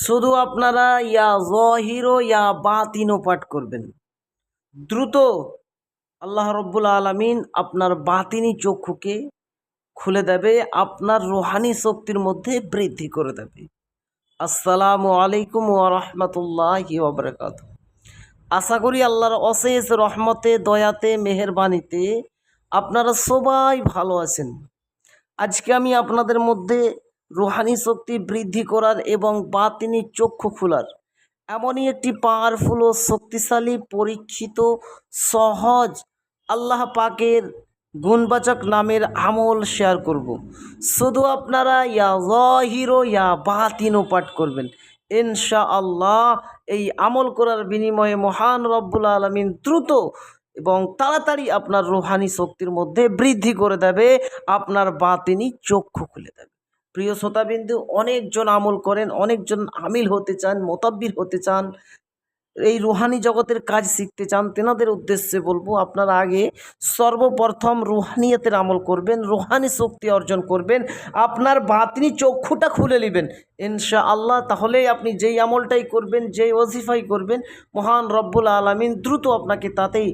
শুধু আপনারা ইয়া জহিরো ইয়া বাতিনও পাঠ করবেন। দ্রুত আল্লাহ রব্বুল আলমিন আপনার বাতিনি চক্ষুকে খুলে দেবে, আপনার রোহানি শক্তির মধ্যে বৃদ্ধি করে দেবে। আসসালামু আলাইকুম ওয়া রাহমাতুল্লাহি ওয়া বারাকাতুহু। আশা করি আল্লাহর অশেষ রহমতে, দয়াতে, মেহেরবানিতে আপনারা সবাই ভালো আছেন। আজকে আমি আপনাদের মধ্যে রুহানি শক্তি বৃদ্ধি করার এবং বাতিনি চক্ষু খোলার। এমনই একটি পাওয়ারফুল ও শক্তিশালী, পরীক্ষিত, সহজ, আল্লাহ পাকের গুণবাচক নামের আমল শেয়ার করব। শুধু আপনারা ইয়া হিরো ইয়া বাতিনও পাঠ করবেন। ইনশা আল্লাহ এই আমল করার বিনিময়ে মহান রব্বুল আলমিন দ্রুত এবং তাড়াতাড়ি আপনার রুহানি শক্তির মধ্যে বৃদ্ধি করে দেবে, আপনার বাতিনি চক্ষু খুলে দেবে। প্রিয় শ্রোতাবিন্দু, অনেকজন আমল করেন, অনেকজন আমিল হতে চান, মোতাব্বির হতে চান, এই রুহানি জগতের কাজ শিখতে চান, তেনাদের উদ্দেশ্যে বলব, আপনারা আগে সর্বপ্রথম রুহানিয়তের আমল করবেন, রুহানি শক্তি অর্জন করবেন, আপনার বাতিনি চক্ষুটা খুলে নেবেন। ইনশা আল্লাহ তাহলেই আপনি যেই আমলটাই করবেন, যেই ওজিফাই করবেন, মহান রব্বুল আলমিন দ্রুত আপনাকে তাতেই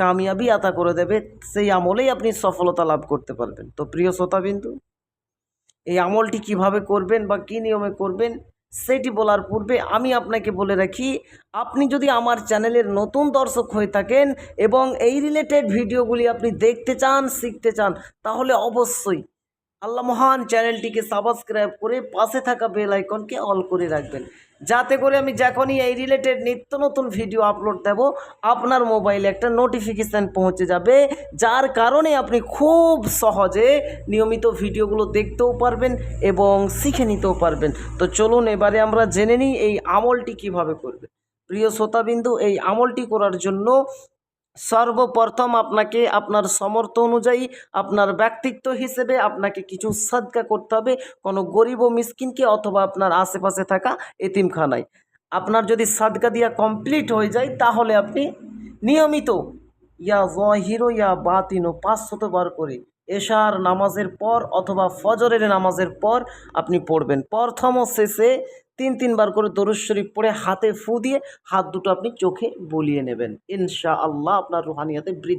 কামিয়াবি আতা করে দেবে, সেই আমলেই আপনি সফলতা লাভ করতে পারবেন। তো প্রিয় শ্রোতাবিন্দু এই আমলটি কীভাবে করবেন বা কী নিয়মে করবেন সেটি বলার পূর্বে আমি আপনাকে বলে রাখি, আপনি যদি আমার চ্যানেলের নতুন দর্শক হয়ে থাকেন এবং এই রিলেটেড ভিডিওগুলি আপনি দেখতে চান, শিখতে চান, তাহলে অবশ্যই আল্লাহ মহান চ্যানেলটিকে সাবস্ক্রাইব করে পাশে থাকা বেল আইকনকে অল করে রাখবেন। যাতে করে আমি যখনই এই রিলেটেড নিত্য নতুন ভিডিও আপলোড দেব, আপনার মোবাইলে একটা নোটিফিকেশান পৌঁছে যাবে, যার কারণে আপনি খুব সহজে নিয়মিত ভিডিওগুলো দেখতেও পারবেন এবং শিখে নিতেও পারবেন। তো চলুন এবারে আমরা জেনে নিই এই আমলটি কীভাবে করবে প্রিয় শ্রোতাবিন্দু, এই আমলটি করার জন্য সর্বপ্রথম আপনাকে আপনার সমর্থ অনুযায়ী, আপনার ব্যক্তিত্ব হিসেবে আপনাকে কিছু সাদকা করতে হবে। কোনো গরিব ও মিসকিনকে অথবা আপনার আশেপাশে থাকা এতিমখানায়। আপনার যদি সাদকা দিয়া কমপ্লিট হয়ে যায়, তাহলে আপনি নিয়মিত ইয়া জহিরো ইয়া বাতিনো পাঁচশতবার করে এশার নামাজের পর অথবা ফজরের নামাজের পর আপনি পড়বেন। প্রথম শেষে তিন তিনবার করে দরুদ শরীফ পড়ে হাতে ফু দিয়ে হাত দুটো আপনি চোখে বলিয়ে নেবেন। ইনশা আল্লাহ আপনার রুহানিয়াতে বৃদ্ধি